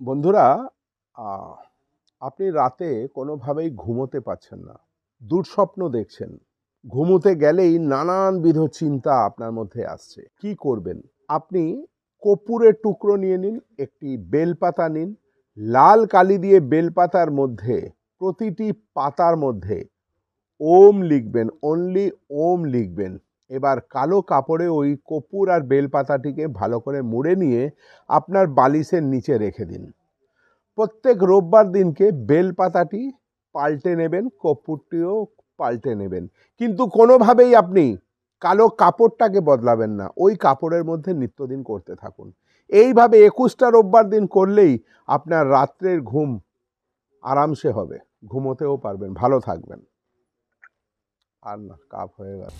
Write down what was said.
বন্ধুরা আপনি রাতে কোনোভাবেই ঘুমোতে পাচ্ছেন না। দুঃস্বপ্ন দেখছেন। ঘুমোতে গেলেই নানানবিধ চিন্তা আপনার মধ্যে আসছে। কি করবেন? আপনি কপুরের টুকরো নিয়ে নিন, একটি বেলপাতা নিন, লাল কালি দিয়ে বেলপাতার মধ্যে, প্রতিটি পাতার মধ্যে ওম লিখবেন অনলি ওম লিখবেন। এবার কালো কাপড়ে ওই কপুর আর বেলপাতাটিকে ভালো করে মুড়ে নিয়ে আপনার বালিশের নিচে রেখে দিন। প্রত্যেক রোববার দিনকে বেলপাতাটি পাল্টে নেবেন, কপুরটিও পাল্টে নেবেন। কিন্তু কোনোভাবেই আপনি কালো কাপড়টাকে বদলাবেন না, ওই কাপড়ের মধ্যে নিত্যদিন করতে থাকুন। এইভাবে একুশটা রোববার দিন করলেই আপনার রাত্রের ঘুম আরামসে হবে, ঘুমোতেও পারবেন, ভালো থাকবেন। আর না, কাপ হয়ে গেল।